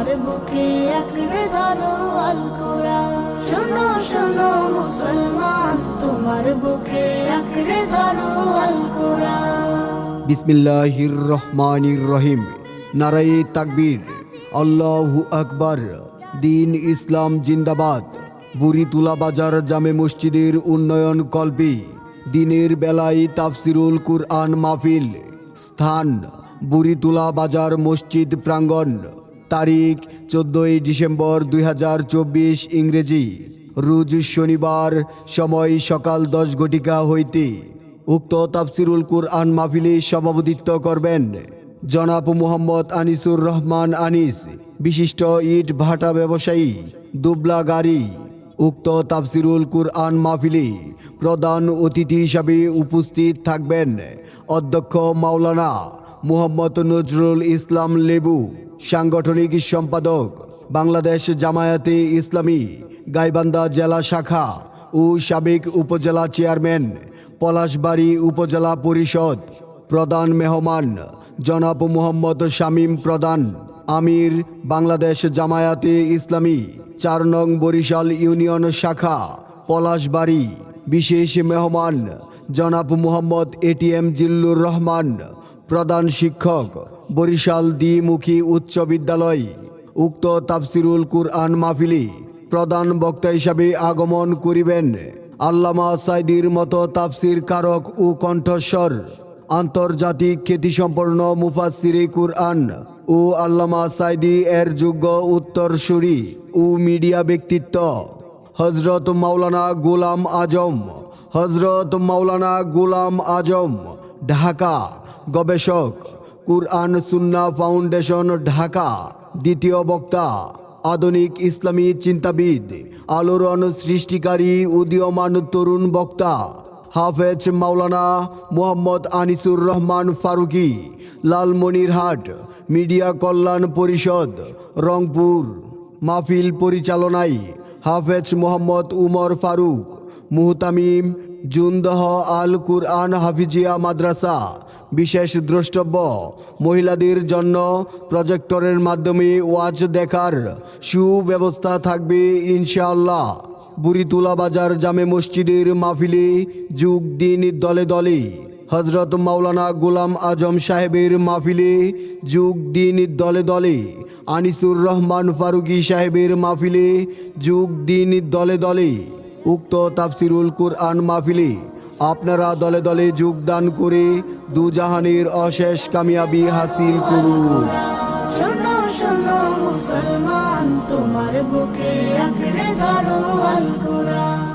তোমার বুকে আঁকড়ে ধরো আল কোরআন শোনো শোনো মুসলমান, তোমার বুকে আঁকড়ে ধরো আল কোরআন বিসমিল্লাহির রহমানির রহিম। নারায়ে তাকবীর। আল্লাহু আকবার। দিন ইসলাম জিন্দাবাদ। বুড়িতুলা বাজার জামে মসজিদের উন্নয়ন কল্পে। দিনের বেলায় তাফসিরুল কুরআন মাহফিল। স্থান, বুড়িতুলা বাজার মসজিদ প্রাঙ্গণ। তারিখ চোদ্দই ডিসেম্বর দুই হাজার চব্বিশ ইংরেজি। রুজ শনিবার সময় সকাল দশ ঘটিকা হইতে উক্ত তাফসিরুল কুরআন মাহফিলে সভাপতিত্ব করবেন জনাব মোহাম্মদ আনিসুর রহমান আনিস, বিশিষ্ট ইট ভাটা ব্যবসায়ী, দুবলা গাড়ি, উক্ত তাফসিরুল কুরআন মাহফিলে প্রধান অতিথি হিসাবে উপস্থিত থাকবেন অধ্যক্ষ মাওলানা মোহাম্মদ নজরুল ইসলাম লেবু। সাংগঠনিক সম্পাদক, বাংলাদেশ জামায়াতে ইসলামী, গাইবান্ধা জেলা শাখা ও সাবেক উপজেলা চেয়ারম্যান, পলাশবাড়ি উপজেলা পরিষদ প্রধান মেহমান, জনাব মোহাম্মদ শামীম প্রধান, আমির, বাংলাদেশ জামায়াতে ইসলামী, চার নং বরিশাল ইউনিয়ন শাখা, পলাশবাড়ি, বিশেষ মেহমান, জনাব মোহাম্মদ এটিএম জিল্লুর রহমান, প্রধান শিক্ষক বরিশাল দ্বিমুখী উচ্চ বিদ্যালয়। উক্ত তাফসিরুল কুরআন মাহফিলি প্রধান বক্তা হিসাবে আগমন করিবেন। আল্লামা সাইদির মতো তাফসির কারক ও কণ্ঠস্বর, আন্তর্জাতিক খ্যাতিসম্পন্ন মুফাসিরে কুরআন ও আল্লামা সাইদি এর যোগ্য উত্তরসূরি ও মিডিয়া ব্যক্তিত্ব। হজরত মাওলানা গোলাম আজম হজরত মাওলানা গোলাম আজম, ঢাকা, গবেষক। কুরআন সুন্না ফাউন্ডেশন, ঢাকা। দ্বিতীয় বক্তা, আধুনিক ইসলামী চিন্তাবিদ, আলোড়ন সৃষ্টিকারী, উদীয়মান তরুণ বক্তা, হাফেজ মাওলানা মোহাম্মদ আনিসুর রহমান ফারুকি, লালমনিরহাট মিডিয়া কল্যাণ পরিষদ, রংপুর। মাহফিল পরিচালনায় হাফেজ মোহাম্মদ উমর ফারুক, মুহতামিম, জুনদহ আল কুরআন হাফিজিয়া মাদ্রাসা বিশেষ দ্রষ্টব্য। মহিলাদের জন্য প্রজেক্টরের মাধ্যমে ওয়াজ দেখার সুব্যবস্থা থাকবে, ইনশাআল্লাহ। বুড়িতুলা বাজার জামে মসজিদের মাহফিলে যুগ দিন দলে দলে। হজরত মাওলানা গোলাম আজম সাহেবের মাহফিলে যুগ দিন দলে দলে। আনিসুর রহমান ফারুকি সাহেবের মাহফিলে যুগ দিন দলে দলে। উক্ত তাফসিরুল কুরআন মাহফিলে আপনারা দলে দলে যোগদান করে দুজাহানের অশেষ কামিয়াবি হাসিল করুন। তোমার বুকে ধরো আল কোরআন